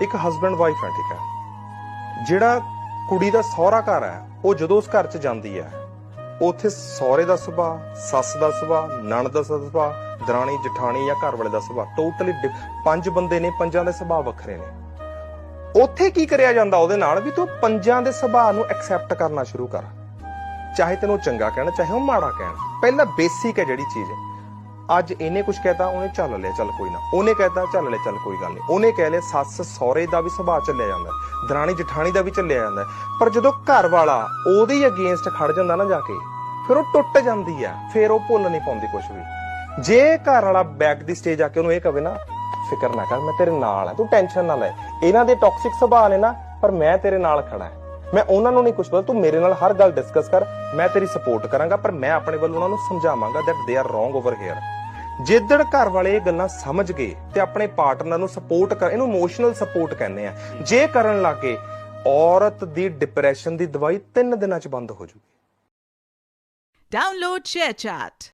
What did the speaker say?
ਇੱਕ husband wife ਹੈ, ਠੀਕ ਹੈ। ਜਿਹੜਾ ਕੁੜੀ ਦਾ ਸਹੁਰਾ ਘਰ ਹੈ, ਉਹ ਜਦੋਂ ਉਸ ਘਰ 'ਚ ਜਾਂਦੀ ਹੈ, ਉੱਥੇ ਸਹੁਰੇ ਦਾ ਸੁਭਾਅ, ਸੱਸ ਦਾ ਸੁਭਾਅ, ਨਣਦ ਦਾ ਸੁਭਾਅ, ਦਰਾਣੀ, ਜਠਾਣੀ ਜਾਂ ਘਰ ਵਾਲੇ ਦਾ ਸੁਭਾਅ ਟੋਟਲੀ ਪੰਜ ਬੰਦੇ ਨੇ, ਪੰਜਾਂ ਦੇ ਸੁਭਾਅ ਵੱਖਰੇ ਨੇ। ਉੱਥੇ ਕੀ ਕਰਿਆ ਜਾਂਦਾ ਉਹਦੇ ਨਾਲ? ਵੀ ਤੂੰ ਪੰਜਾਂ ਦੇ ਸੁਭਾਅ ਨੂੰ ਐਕਸੈਪਟ ਕਰਨਾ ਸ਼ੁਰੂ ਕਰ। ਚਾਹੇ ਤੈਨੂੰ ਚੰਗਾ ਕਹਿਣ, ਚਾਹੇ ਉਹ ਮਾੜਾ ਕਹਿਣ। ਪਹਿਲਾ ਬੇਸਿਕ ਹੈ ਜਿਹੜੀ ਚੀਜ਼। ਅੱਜ ਇਹਨੇ ਕੁਝ ਕਹਿਤਾ, ਉਹਨੇ ਚੱਲ ਲਿਆ, ਚੱਲ ਕੋਈ ਨਾ। ਉਹਨੇ ਕਹਿਤਾ, ਚੱਲ ਲਿਆ, ਚੱਲ ਕੋਈ ਗੱਲ ਨਹੀਂ। ਉਹਨੇ ਕਹਿ ਲਿਆ, ਸੱਸ ਸਹੁਰੇ ਦਾ ਵੀ ਸੁਭਾਅ ਚੱਲਿਆ ਜਾਂਦਾ ਦਰਾਣੀ ਜਠਾਣੀ ਦਾ ਵੀ ਚੱਲਿਆ ਜਾਂਦਾ ਪਰ ਜਦੋਂ ਘਰ ਵਾਲਾ ਉਹਦੇ ਹੀ ਅਗੇਂਸਟ ਖੜ ਜਾਂਦਾ ਨਾ ਜਾ ਕੇ, ਫਿਰ ਉਹ ਟੁੱਟ ਜਾਂਦੀ ਆ ਫਿਰ ਉਹ ਭੁੱਲ ਨਹੀਂ ਪਾਉਂਦੀ ਕੁਝ ਵੀ। ਜੇ ਘਰ ਵਾਲਾ ਬੈਕ ਦੀ ਸਟੇਜ ਆ ਕੇ ਉਹਨੂੰ ਇਹ ਕਵੇ ਨਾ, ਫਿਕਰ ਨਾ ਕਰ, ਮੈਂ ਤੇਰੇ ਨਾਲ ਆ ਤੂੰ ਟੈਨਸ਼ਨ ਨਾ ਲੈ। ਇਹਨਾਂ ਦੇ ਟੌਕਸਿਕ ਸੁਭਾਅ ਨੇ ਨਾ, ਪਰ ਮੈਂ ਤੇਰੇ ਨਾਲ ਖੜਾ ਹਾਂ। ਮੈਂ ਉਹਨਾਂ ਨੂੰ ਨਹੀਂ ਕੁਝ ਪਤਾ ਤੂੰ ਮੇਰੇ ਨਾਲ ਹਰ ਗੱਲ ਡਿਸਕਸ ਕਰ। ਮੈਂ ਤੇਰੀ ਸਪੋਰਟ ਕਰਾਂਗਾ, ਪਰ ਮੈਂ ਆਪਣੇ ਵੱਲੋਂ ਉਹਨਾਂ ਨੂੰ ਸਮਝਾਵਾਂਗਾ that they are wrong over here ਜਿੱਦਣ ਘਰ ਵਾਲੇ ਇਹ ਗੱਲਾਂ ਸਮਝ ਗਏ ਤੇ ਆਪਣੇ ਪਾਰਟਨਰ ਨੂੰ ਸਪੋਰਟ ਕਰ, ਇਹਨੂੰ ਇਮੋਸ਼ਨਲ ਸਪੋਰਟ ਕਹਿੰਦੇ ਆ ਜੇ ਕਰਨ ਲੱਗੇ, ਔਰਤ ਦੀ ਡਿਪਰੈਸ਼ਨ ਦੀ ਦਵਾਈ 3 ਦਿਨਾਂ ਚ ਬੰਦ ਹੋ ਜੂਗੀ Download ShareChat.